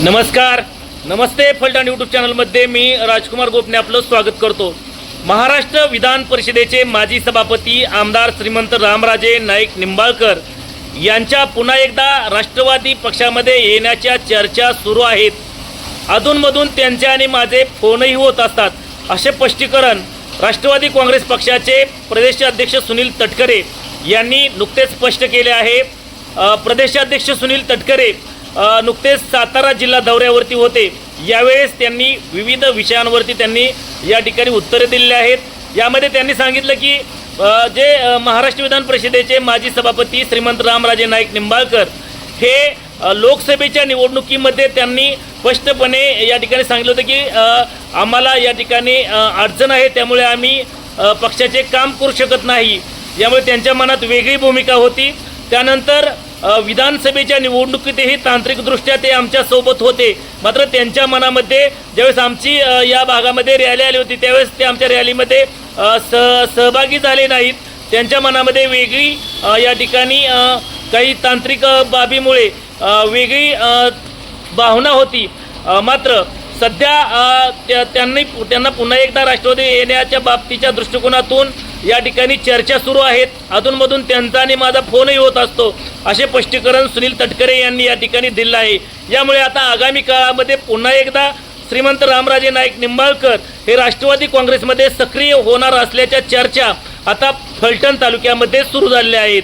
नमस्कार. नमस्ते फलटण यूट्यूब चॅनलमध्ये मी राजकुमार गोपने आपलं स्वागत करतो. महाराष्ट्र विधान परिषदेचे माजी सभापती आमदार श्रीमंत रामराजे नाईक निंबाळकर यांच्या पुन्हा एकदा राष्ट्रवादी पक्षामध्ये येण्याच्या चर्चा सुरू आहेत. अधूनमधून त्यांचे आणि माझे फोनही होत असतात. असे स्पष्टीकरण राष्ट्रवादी काँग्रेस पक्षाचे प्रदेशाध्यक्ष सुनील तटकरे यांनी नुकतेच स्पष्ट केले आहे. प्रदेशाध्यक्ष सुनील तटकरे नुकतेच सातारा जिल्हा दौऱ्यावरती होते. यावेळेस त्यांनी विविध विषयांवरती त्यांनी या ठिकाणी उत्तरे दिलेली आहेत. यामध्ये त्यांनी सांगितलं की जे महाराष्ट्र विधान परिषदेचे माजी सभापती श्रीमंत रामराजे नाईक निंबाळकर हे लोकसभेच्या निवडणुकीमध्ये त्यांनी स्पष्टपणे या ठिकाणी सांगितलं होतं की आम्हाला या ठिकाणी अडचण आहे. त्यामुळे आम्ही पक्षाचे काम करू शकत नाही. यामुळे त्यांच्या मनात वेगळी भूमिका होती. त्यानंतर विधानसभेच्या निवडणुकीतही तांत्रिकदृष्ट्या ते आमच्यासोबत होते. मात्र त्यांच्या मनामध्ये ज्यावेळेस आमची या भागामध्ये रॅली आली होती त्यावेळेस ते आमच्या रॅलीमध्ये स सह सहभागी झाले नाहीत. त्यांच्या मनामध्ये वेगळी या ठिकाणी काही तांत्रिक बाबीमुळे वेगळी भावना होती. मात्र सध्या त्या- त्यांनी त्यांना पुन्हा एकदा राष्ट्रवादी येण्याच्या बाबतीच्या दृष्टिकोनातून या ठिकाणी चर्चा सुरू आहेत. अधूनमधून त्यांचा आणि माझा फोनही होत असतो. असे स्पष्टीकरण सुनील तटकरे यांनी या ठिकाणी दिलं आहे. यामुळे आता आगामी काळामध्ये पुन्हा एकदा श्रीमंत रामराजे नाईक निंबाळकर हे राष्ट्रवादी काँग्रेसमध्ये सक्रिय होणार असल्याच्या चर्चा आता फलटण तालुक्यामध्ये सुरू झालेल्या आहेत.